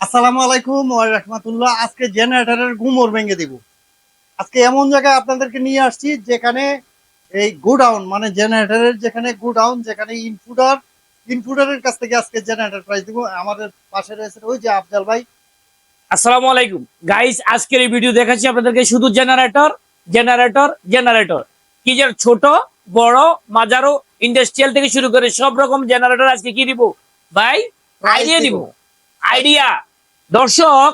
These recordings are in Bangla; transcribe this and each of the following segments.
আসসালামু আলাইকুম ওয়া রাহমাতুল্লাহ। আজকে জেনারেটরের গুমর ভেঙে দিব। আজকে এমন জায়গায় আপনাদেরকে নিয়ে আসছি যেখানে এই গোডাউন মানে জেনারেটরের যেখানে গোডাউন যেখানে ইনপুটার ইনপুটারের কাছ থেকে আজকে জেনারেটর প্রাইস দিব। আমাদের পাশে রয়েছে ওই যে আফজাল ভাই। আসসালামু আলাইকুম। গাইস আজকের এই ভিডিও দেখাচ্ছি আপনাদেরকে শুধু জেনারেটর জেনারেটর জেনারেটর। কি যে ছোট বড় মাজারো ইন্ডাস্ট্রিয়াল থেকে শুরু করে সব রকম জেনারেটর আজকে কি দিব? ভাই আইডিয়া দিব। আইডিয়া দর্শক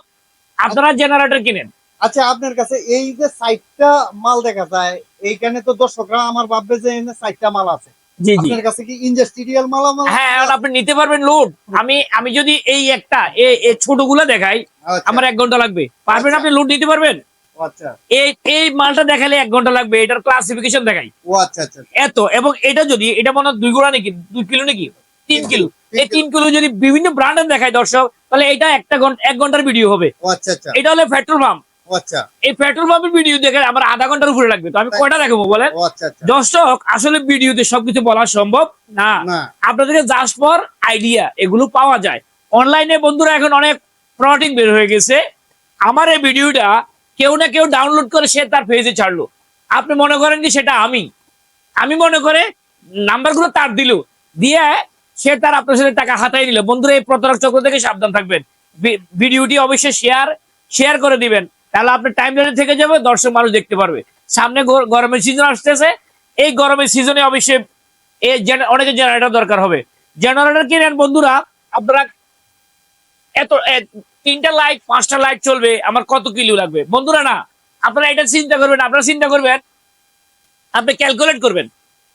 আপনারা জেনারেটর কিনেন। আচ্ছা আপনার কাছে এই যে সাইটটা মাল দেখা যায় এইখানে তো দর্শকরা আমার ভাববে যে সাইটটা মাল আছে। জি জি। আপনার কাছে কি ইন্ডাস্ট্রিয়াল মাল আমার হ্যাঁ আপনি নিতে পারবেন লোড আমি আমি যদি এই একটা এই ছোটগুলো দেখাই আচ্ছা, আমার এক ঘণ্টা লাগবে। পারবেন। আপনি লোড নিতে পারবেন? আচ্ছা। এই এই মালটা দেখালে এক ঘণ্টা লাগবে এটার ক্লাসিফিকেশন দেখাই। ও আচ্ছা আচ্ছা। এত এবং এটা যদি এটা মনে হয় দুই গোড়া নাকি দুই কিলো নাকি? তিন কিলো। এই যদি বিভিন্ন ব্র্যান্ডের দেখায় দর্শক তাহলে এটা একটা ঘণ্টা এক ঘণ্টার ভিডিও হবে। আচ্ছা আচ্ছা। এটা হলো পেট্রোল পাম্প ও আচ্ছা। এই পেট্রোল পাম্পের ভিডিও দেখে আমার আধা ঘণ্টার উপরে লাগবে। তো আমি কয়টা দেখাবো বলেন? ও দর্শক আসলে ভিডিওতে সবকিছু বলা সম্ভব না। না। আপনাদেরকে জাস্ট ফর আইডিয়া এগুলো পাওয়া যায়। অনলাইনে বন্ধুরা এখন অনেক প্রোডাক্ট বের হয়ে গেছে। আমার এই ভিডিওটা কেউ না কেউ ডাউনলোড করে সে তার পেজে ছাড়লো। আপনি মনে করেন যে সেটা আমি। আমি মনে করে নাম্বারগুলো তার দিল। দিয়ে সে তার আপনার সাথে টাকা হাতাই নিল। বন্ধুরা, এই প্রতারক চক্র থেকে সাবধান থাকবেন। ভিডিওটি অবশ্যই শেয়ার শেয়ার করে দিবেন। তাহলে আপনার টাইম লাইনে থেকে যাবে, দর্শক মানুষ দেখতে পারবে। সামনে গরমের সিজন আসতেছে। এই গরমের সিজনে অবশ্যই এই অনেকের জেনারেটর দরকার হবে। জেনারেটর কিনেন বন্ধুরা, আপনারা এত তিনটা লাইট পাঁচটা লাইট চলবে, আমার কত কিলো লাগবে? বন্ধুরা না, আপনারা এটা চিন্তা করবেন আপনারা চিন্তা করবেন, আপনি ক্যালকুলেট করবেন।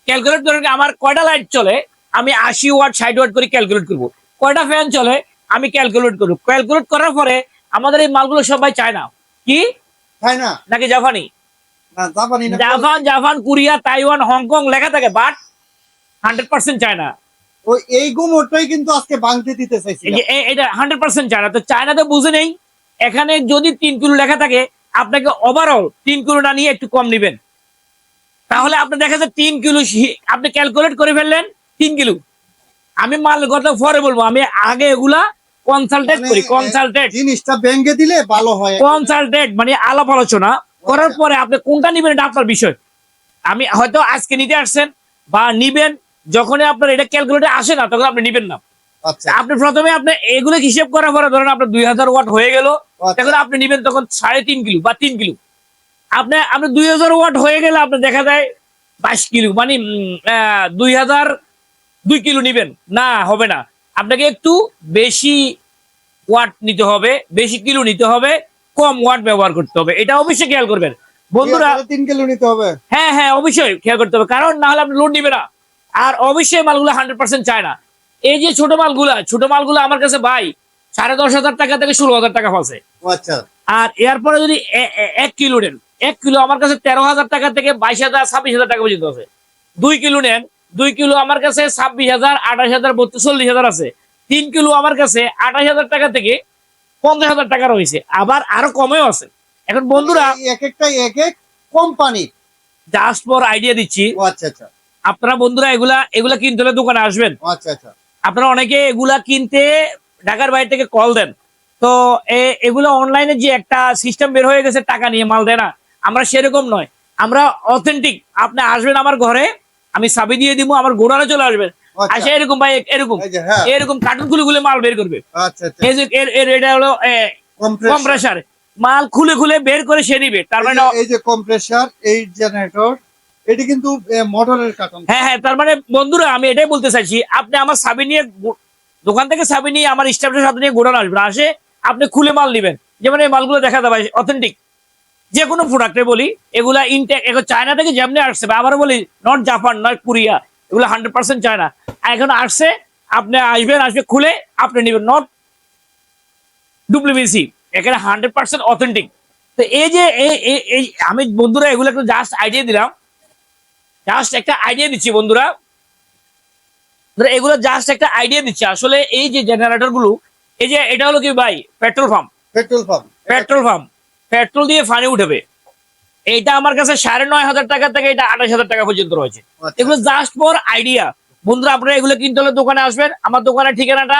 ক্যালকুলেট করবেন আমার কয়টা লাইট চলে? আমি আশি ওয়াট ষাট ওয়াট করে ক্যালকুলেট করব। কয়টা ফ্যান চলে? আমি ক্যালকুলেট করব। ক্যালকুলেট করার পরে আমাদের এই মালগুলো সবাই চায় না। কি? তাই না। নাকি জাপানি? জাপানি জাপান কোরিয়া তাইওয়ান হংকং লেখা থাকে বাট হান্ড্রেড পার্সেন্ট চায় না। ওই এই কিন্তু আজকে দিতে চাইছি এটা হান্ড্রেড পার্সেন্ট চায়না তো চায়নাতে বুঝে নেই। এখানে যদি তিন কিলো লেখা থাকে আপনাকে ওভারঅল তিন কিলো না নিয়ে একটু কম নেবেন। তাহলে আপনি দেখা যায় তিন কিলো আপনি ক্যালকুলেট করে ফেললেন তিন কিলো আমি মাল কথা পরে বলব আমি আগে এগুলা কনসালটেট মানে, করি কনসালটেট জিনিসটা ভেঙে দিলে ভালো হয়। কনসালটেট মানে আলাপ আলোচনা করার পরে আপনি কোনটা নিবেন এটা আপনার বিষয়। আমি হয়তো আজকে নিতে আসছেন বা নিবেন যখনই আপনার এটা ক্যালকুলেটে আসে না তখন আপনি নিবেন না। আচ্ছা। আপনি প্রথমে আপনি এগুলো হিসেব করার পরে ধরেন আপনার দুই হাজার ওয়াট হয়ে গেল আচ্ছা। তখন আপনি নিবেন তখন সাড়ে তিন কিলো বা তিন কিলো। আপনি আপনি দুই হাজার ওয়াট হয়ে গেলে আপনি দেখা যায় বাইশ কিলো মানে দুই হাজার দুই কিলো নিবেন? না হবে না। আপনাকে একটু বেশি ওয়াট নিতে হবে বেশি কিলো নিতে হবে কম ওয়াট ব্যবহার করতে হবে। এটা অবশ্যই খেয়াল করবেন। বন্ধুরা তিন কিলো নিতে হবে। হ্যাঁ হ্যাঁ অবশ্যই খেয়াল করতে হবে। কারণ না হলে আপনি লোন নিবে না। আর অবশ্যই মালগুলো হান্ড্রেড পার্সেন্ট চায় না। এই যে ছোট মালগুলা ছোট মালগুলো আমার কাছে ভাই সাড়ে দশ হাজার টাকা থেকে ষোলো হাজার টাকা ফসে আচ্ছা। আর এরপরে যদি এক কিলো নেন এক কিলো আমার কাছে তেরো হাজার টাকা থেকে বাইশ হাজার ছাব্বিশ হাজার টাকা পর্যন্ত আছে। দুই কিলো নেন দুই কিলো আমার কাছে ছাব্বিশ হাজার আঠাশ হাজার বত্রিশ চল্লিশ হাজার আছে। তিন কিলো আমার কাছে আঠাশ হাজার টাকা থেকে পঞ্চাশ হাজার টাকা রয়েছে। আবার আরও কমেও আছে। এখন বন্ধুরা এক একটা এক এক কোম্পানি জাস্ট ফর আইডিয়া দিচ্ছি। আচ্ছা আচ্ছা। আপনারা বন্ধুরা এগুলা এগুলা কিনতে হলে দোকানে আসবেন। আচ্ছা আচ্ছা। আপনারা অনেকে এগুলা কিনতে ঢাকার বাইরে থেকে কল দেন। তো এ- এগুলো অনলাইনে যে একটা সিস্টেম বের হয়ে গেছে টাকা নিয়ে মাল দেয় না। আমরা সেরকম নয়। আমরা অথেন্টিক আপনি আসবেন আমার ঘরে আমি চাবি দিয়ে দিব আমার গোড়ালে চলে আসবেন ও আচ্ছা। আসে এরকম ভাই এরকম। হ্যাঁ। এরকম কার্টুন খুলে খুলে মাল বের করবে। আচ্ছা আচ্ছা। এটা হলো কম্প্রেসার মাল খুলে খুলে বের করে সে নিবে। তার মানে এই যে কম্প্রেসার এই জেনারেটর এটি কিন্তু মোটরের কার্টন হ্যাঁ হ্যাঁ তার মানে বন্ধুরা আমি এটাই বলতে চাইছি আপনি আমার সাবি নিয়ে দোকান থেকে সাবি নিয়ে আমার স্টাফের সাথে নিয়ে আসবেন। আসে আপনি খুলে মাল নিবেন। যেমন এই মালগুলো দেখা যাবে অথেন্টিক যে কোনো প্রোডাক্টে বলি এগুলা ইনটেক এখন চায়না থেকে যেমনি আসছে আবার বলি নট জাপান নট কোরিয়া এগুলো হান্ড্রেড পার্সেন্ট চায়না এখন আসছে আপনি আসবেন আসবে খুলে আপনি নেবেন নট ডুপ্লিমেসি এখানে হান্ড্রেড পার্সেন্ট অথেন্টিক তো এই যে এই আমি বন্ধুরা এগুলো একটু জাস্ট আইডিয়া দিলাম। জাস্ট একটা আইডিয়া দিচ্ছি বন্ধুরা। এগুলো জাস্ট একটা আইডিয়া দিচ্ছি। আসলে এই যে জেনারেটরগুলো এই যে এটা হলো কি ভাই? Petrol pump petrol pump petrol pump petrol দিয়ে ফানি উঠবে। এইটা আমার কাছে সাড়ে নয় হাজার টাকা থেকে এটা আঠাশ হাজার টাকা পর্যন্ত রয়েছে। আচ্ছা। এগুলো জাস্ট ফর আইডিয়া বন্ধুরা আপনারা এগুলো কিনতে হলে দোকানে আসবেন। আমার দোকানের ঠিকানাটা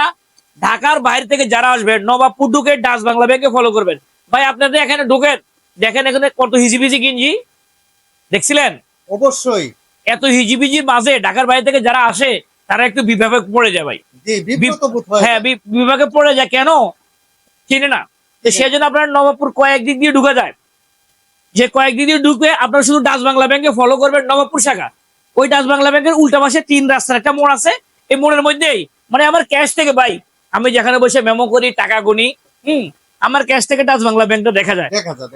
ঢাকার বাইরে থেকে যারা আসবেন নবাবপুর ঢুকে ডাচ বাংলা ব্যাংকে ফলো করবেন। ভাই আপনাদের এখানে ঢুকেন দেখেন এখানে কত হিজিবিজি কিনজি দেখছিলেন? অবশ্যই। এত হিজিবিজির মাঝে ঢাকার বাইরে থেকে যারা আসে তারা একটু বিভাগে পড়ে যায় ভাই। হয়। হ্যাঁ বিভাগে পড়ে যায়। কেন? চিনে না। তো সেই জন্য আপনার নবাবপুর কয়েক দিক দিয়ে ঢুকে যায়। যে কয়েক দিক দিয়ে ঢুকে আপনারা শুধু ডাচ বাংলা ব্যাংকে ফলো করবেন নবাবপুর শাখা। ওই ডাচ বাংলা ব্যাংকের উল্টা পাশে তিন রাস্তার একটা মোড় আছে। এই মোড়ের মধ্যেই মানে আমার ক্যাশ থেকে ভাই আমি যেখানে বসে মেমো করি টাকা গুনি হুম আমার ক্যাশ থেকে ডাচ বাংলা ব্যাংকটা দেখা যায়।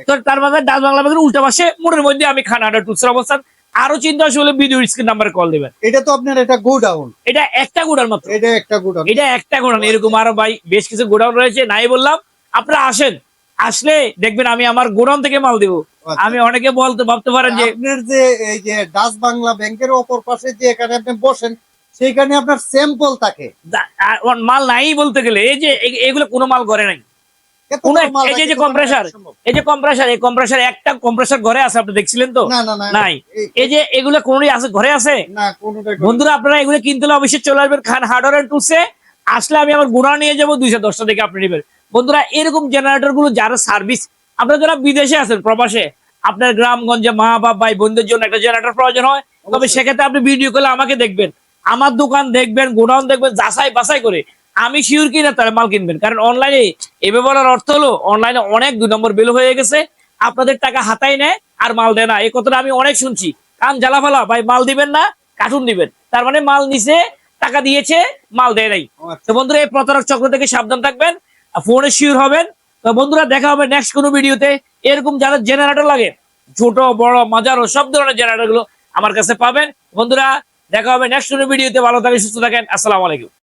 তো তার মানে ডাচ বাংলা ব্যাংকের উল্টা পাশে মোড়ের মধ্যে আমি খানাটা টুসরা অবস্থান। আরও চিন্তা আসলে ভিডিও স্ক্রিন নাম্বারে কল দেবেন। এটা তো আপনার এটা গোডাউন। এটা একটা গুড়ার মাত্র। এটা একটা গোডাউন। এটা একটা গোডাউন এরকম আরও ভাই বেশ কিছু গোডাউন রয়েছে নাই বললাম। আপনারা আসেন। আসলে দেখবেন আমি আমার গোডাউন থেকে মাল দেবো। আচ্ছা। আমি অনেকে বলতে ভাবতে পারেন যে আপনার যে এই যে ডাচ বাংলা ব্যাংকের অপর পাশে যে এখানে আপনি বসেন সেইখানে আপনার স্যাম্পল থাকে। মাল নাই বলতে গেলে এই যে এগুলো কোনো মাল করে নাই। কোনো এই যে-। এই যে কম্প্রেসার এই কম্প্রেসার একটা কম্প্রেসার ঘরে আছে আপনি দেখছিলেন তো? না না না নাই। এই- যে এগুলো কোনোই আছে ঘরে আছে? বন্ধুরা আপনারা এগুলো কিনতে হলে অবশ্যই চলে আসবেন খান হার্ডওয়ার এন্ড টুলসে আসলে আমি আমার গুণা নিয়ে যাব দুইশো দশটা থেকে আপনি নেবেন। বন্ধুরা এরকম জেনারেটরগুলো যারা সার্ভিস আপনারা যারা বিদেশে আছেন প্রবাসে আপনার গ্রামগঞ্জে মা বাপ ভাই বোনদের জন্য একটা জেনারেটর প্রয়োজন হয়। তবে সেক্ষেত্রে আপনি ভিডিও করলে আমাকে দেখবেন আমার দোকান দেখবেন গোডাউন দেখবেন যাচাই বাছাই করে আমি শিওর কিনা তারা মাল কিনবেন। কারণ অনলাইনে এভাবে বলার অর্থ হলো অনলাইনে অনেক দুই নম্বর বিল হয়ে গেছে আপনাদের টাকা হাতায় নেয় আর মাল দেয় না। এই কথাটা আমি অনেক শুনছি। কান জ্বালা ফালা ভাই মাল দিবেন না কার্টুন দিবেন। তার মানে মাল নিছে টাকা দিয়েছে মাল দেয় নাই। আচ্ছা। তো বন্ধুরা এই প্রতারক চক্র থেকে সাবধান থাকবেন। ফোনে শিওর হবেন। তো বন্ধুরা, দেখা হবে নেক্সট কোনো ভিডিওতে এরকম যারা জেনারেটর লাগে, ছোট, বড় মাজারো সব ধরনের জেনারেটরগুলো আমার কাছে পাবেন। বন্ধুরা, দেখা হবে নেক্সট কোনো ভিডিওতে ভালো থাকেন, সুস্থ থাকেন। আসসালামু আলাইকুম।